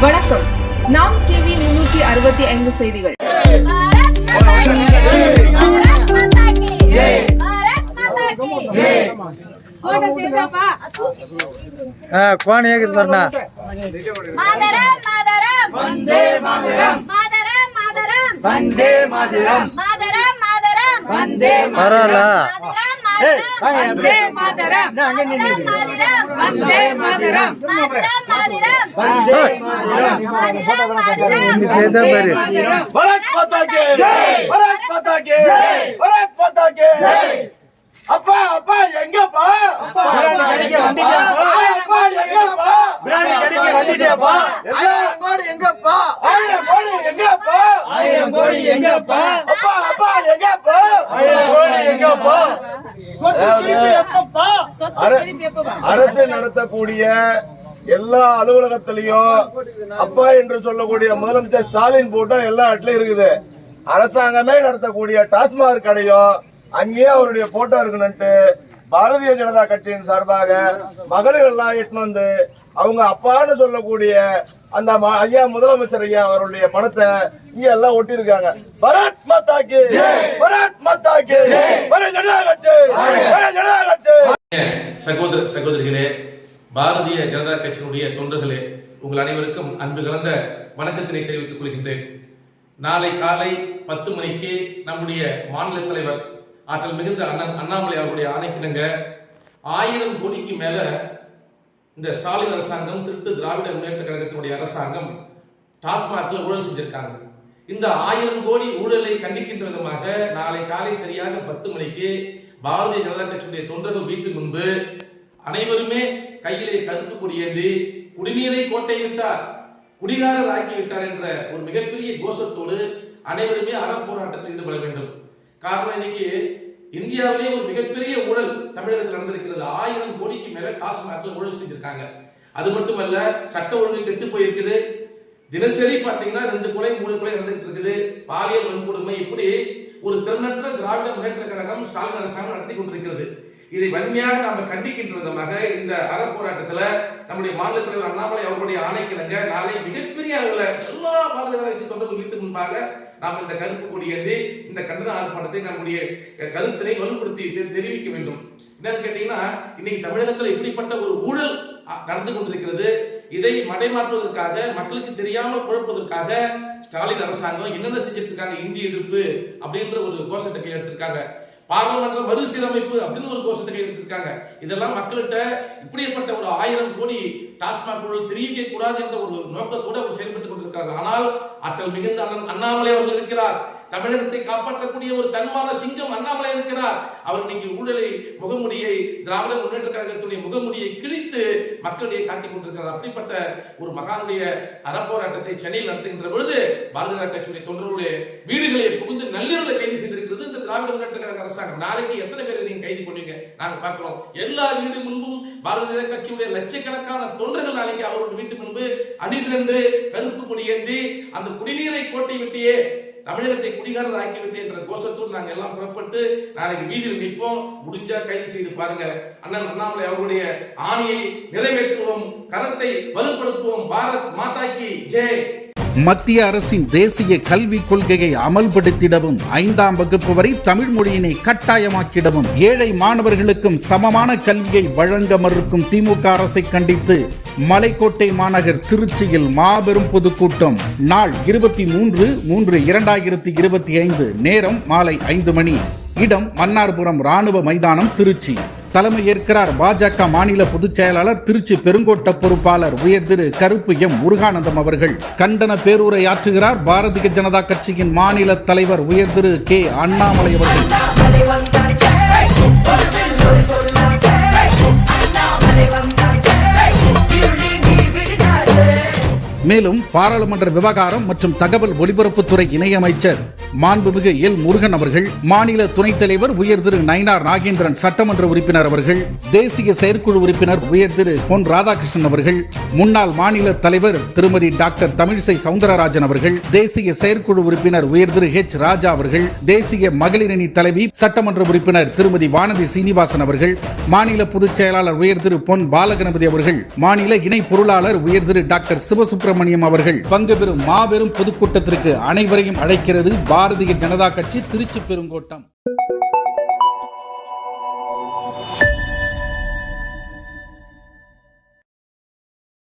வணக்கம் நாம் டிவி முன்னூற்றி அறுபத்தி ஐந்து செய்திகள் கோணி பரவாயில்ல மாதிரம் அப்பா அப்பா எங்கப்பா? அப்பா அப்பா எங்கப்பா? வந்துட்டேப்பா ஆயிரம் கோடி எங்கப்பா? ஆயிரம் கோடி எங்கப்பா? ஆயிரம் கோடி எங்கப்பா? அப்பா அப்பா எங்கப்பா? அரசு நடத்தக்கூடிய எல்லா அலுவலகத்திலையும் அப்பா என்று சொல்லக்கூடிய முதலமைச்சர் ஸ்டாலின் போட்டோ எல்லா இடத்துலயும் இருக்குது. அரசாங்கமே நடத்தக்கூடிய டாஸ்மாக் கடையும் அங்கேயே அவருடைய போட்டோ இருக்கணும்ட்டு பாரதிய ஜனதா கட்சியின் சார்பாக மகளிர் எல்லாம் இட்டுன்னு வந்து அவங்க அப்பான்னு சொல்லக்கூடிய அந்த ஐயா முதலமைச்சர் ஐயா அவருடைய படத்தை இங்க எல்லாம் ஒட்டியிருக்காங்க. பரத் மாதாக்கு பரத் மாதாக்கு பரத் ஜனதா கட்சி பரத் ஜனதா கட்சி. சகோதர சகோதரிகளே பாரதிய ஜனதா கட்சியினுடைய தொண்டர்களே உங்கள் அனைவருக்கும் அன்பு கலந்த வணக்கத்தினை தெரிவித்துக் கொள்கின்றேன். நாளை காலை பத்து மணிக்கு நம்முடைய மாநில தலைவர் ஆற்றல் மிகுந்த அண்ணன் அண்ணாமலை அவருடைய ஆணைக்கிணங்க ஆயிரம் கோடிக்கு மேல இந்த ஸ்டாலின் அரசாங்கம் திருட்டு திராவிட முன்னேற்ற கழகத்தினுடைய அரசாங்கம் டாஸ்மாக்ல ஊழல் செஞ்சிருக்காங்க. இந்த ஆயிரம் கோடி ஊழலை கண்டிக்கின்ற விதமாக நாளை காலை சரியாக பத்து மணிக்கு பாரதிய ஜனதா கட்சியுடைய தொண்டர்கள் வீட்டு முன்பு அனைவருமே கையிலே கருப்பு கொடியேந்தி குடிநீரை கோட்டை விட்டார் குடிகாரர் ஆக்கிவிட்டார் என்ற ஒரு மிகப்பெரிய கோஷத்தோடு அனைவருமே அறப்போராட்டத்தில் ஈடுபட வேண்டும். காரணம் இன்னைக்கு இந்தியாவிலேயே ஒரு மிகப்பெரிய ஊழல் தமிழகத்தில் நடந்திருக்கிறது. ஆயிரம் கோடிக்கு மேல டாஸ்மாக்ல ஊழல் செஞ்சிருக்காங்க. அது மட்டுமல்ல சட்ட ஒழுங்கு கெட்டு போயிருக்குது. தினசரி பாத்தீங்கன்னா ரெண்டு கொலை மூணு கொலை நடந்துட்டு இருக்குது பாலியல் வன்கொடுமை இப்படி ஒரு திறனற்ற திராவிட முன்னேற்ற கழகம் ஸ்டாலின் அரசாங்கம் நடத்தி கொண்டிருக்கிறது. இதை வன்மையாக நாம கண்டிக்கின்ற விதமாக இந்த அறப்போராட்டத்துல நம்முடைய மாநில தலைவர் அண்ணாமலை அவர்களுடைய ஆணைக்கிணங்க நாளை மிகப்பெரிய அளவில் எல்லா பாரதிய கட்சி தொண்டர்கள் வீட்டு முன்பாக நாம் இந்த கருப்பு கொடி இந்த கண்டன ஆர்ப்பாட்டத்தை நம்முடைய கருத்தினை வலுப்படுத்தி தெரிவிக்க வேண்டும். என்னன்னு கேட்டீங்கன்னா இன்னைக்கு தமிழகத்தில் இப்படிப்பட்ட ஒரு ஊழல் நடந்து கொண்டிருக்கிறது. இதை மடைமாற்றுவதற்காக மக்களுக்கு தெரியாமல் குழப்பதற்காக ஸ்டாலின் அரசாங்கம் என்னென்ன செஞ்சிட்டு இருக்காங்க இந்திய எதிர்ப்பு அப்படின்ற ஒரு கோஷத்தை கையில் எடுத்திருக்காங்க. பாராளுமன்ற மறுசீரமைப்பு அப்படின்னு ஒரு கோஷத்தை கையெழுத்திருக்காங்க. இதெல்லாம் மக்கள்கிட்ட இப்படிப்பட்ட ஒரு ஆயிரம் கோடி டாஸ்மாக் ஊழல் தெரிவிக்க கூடாது என்ற ஒரு நோக்கத்தோடு அவர் செயல்பட்டுக் கொண்டிருக்கிறார்கள். ஆனால் ஆற்றல் மிகுந்த அண்ணன் அண்ணாமலை அவர்கள் இருக்கிறார். தமிழகத்தை காப்பாற்றக்கூடிய ஒரு தன்மான சிங்கம் அண்ணாமலை இருக்கிறார். அவர் இன்னைக்கு ஊழலை முகமுடியை திராவிட முன்னேற்ற கழகத்துடைய முகமுடியை கிழித்து மக்களிடையே காட்டிக் கொண்டிருக்கிறார். அப்படிப்பட்ட ஒரு மகானுடைய அறப்போராட்டத்தை சென்னையில் நடத்துகின்ற பொழுது பாரதிய ஜனதா கட்சியுடைய தொண்டர்களுடைய வீடுகளை புகுந்து நள்ளிரவில் கைது செய்திருக்கிறது இந்த திராவிட முன்னேற்ற கழக அரசாங்கம். நாளைக்கு எத்தனை பேரை நீங்க கைது பண்ணுவீங்க? நாங்க பார்க்கிறோம். எல்லா வீடு முன்பும் பாரதிய ஜனதா கட்சியுடைய லட்சக்கணக்கான தொண்டர்கள் நாளைக்கு அவருடைய வீட்டு முன்பு அணிதிரண்டு கருப்பு கொடி அந்த குடிநீரை கோட்டை விட்டியே தமிழகத்தை குடிகாரர் ஆக்கிவிட்டு என்ற கோஷத்தோடு நாங்கள் எல்லாம் புறப்பட்டு நாளைக்கு வீதியில் நிற்போம். முடிஞ்சா கைது செய்து பாருங்க. அண்ணன் அண்ணாமலை அவர்களுடைய ஆணையை நிறைவேற்றுவோம். கரத்தை வலுப்படுத்துவோம். பாரத் மாதா கி ஜெய்! மத்திய அரசின் தேசிய கல்விக் கொள்கையை அமல்படுத்திடவும் ஐந்தாம் வகுப்பு வரை தமிழ் மொழியினை கட்டாயமாக்கிடவும் ஏழை மாணவர்களுக்கும் சமமான கல்வியை வழங்க மறுக்கும் திமுக அரசை கண்டித்து மலைக்கோட்டை மாநகர் திருச்சியில் மாபெரும் பொதுக்கூட்டம். நாள் இருபத்தி மூன்று மூன்று இரண்டாயிரத்தி இருபத்தி ஐந்து நேரம் மாலை ஐந்து மணி. இடம் மன்னார்புரம் ராணுவ மைதானம் திருச்சி. தலைமை ஏற்கிறார் பாஜக மாநில பொதுச் செயலாளர் திருச்சி பெருங்கோட்ட பொறுப்பாளர் உயர் திரு கருப்பு எம் முருகானந்தம் அவர்கள். கண்டன பேரூரை ஆற்றுகிறார் பாரதிய ஜனதா கட்சியின் மாநில தலைவர் உயர் திரு கே அண்ணாமலை அவர்கள். மேலும் பாராளுமன்ற விவகாரம் மற்றும் தகவல் ஒலிபரப்புத்துறை இணையமைச்சர் மாண்புமிகு எல் முருகன் அவர்கள் மாநில துணைத் தலைவர் உயர் திரு நயினார் நாகேந்திரன் சட்டமன்ற உறுப்பினர் அவர்கள் தேசிய செயற்குழு உறுப்பினர் உயர் திரு பொன் ராதாகிருஷ்ணன் அவர்கள் முன்னாள் மாநில தலைவர் திருமதி டாக்டர் தமிழிசை சவுந்தரராஜன் அவர்கள் தேசிய செயற்குழு உறுப்பினர் உயர் திரு ஹெச் ராஜா அவர்கள் தேசிய மகளிரணி தலைவி சட்டமன்ற உறுப்பினர் திருமதி வானதி சீனிவாசன் அவர்கள் மாநில பொதுச் செயலாளர் உயர் திரு பொன் பாலகணபதி அவர்கள் மாநில இணை பொருளாளர் உயர் திரு டாக்டர் சுப்பிரமணியம் அவர்கள் பங்கு பெறும் மாபெரும் பொதுக்கூட்டத்திற்கு அனைவரையும் அழைக்கிறது பாரதிய ஜனதா கட்சி திருச்சி பெருங்கோட்டம்.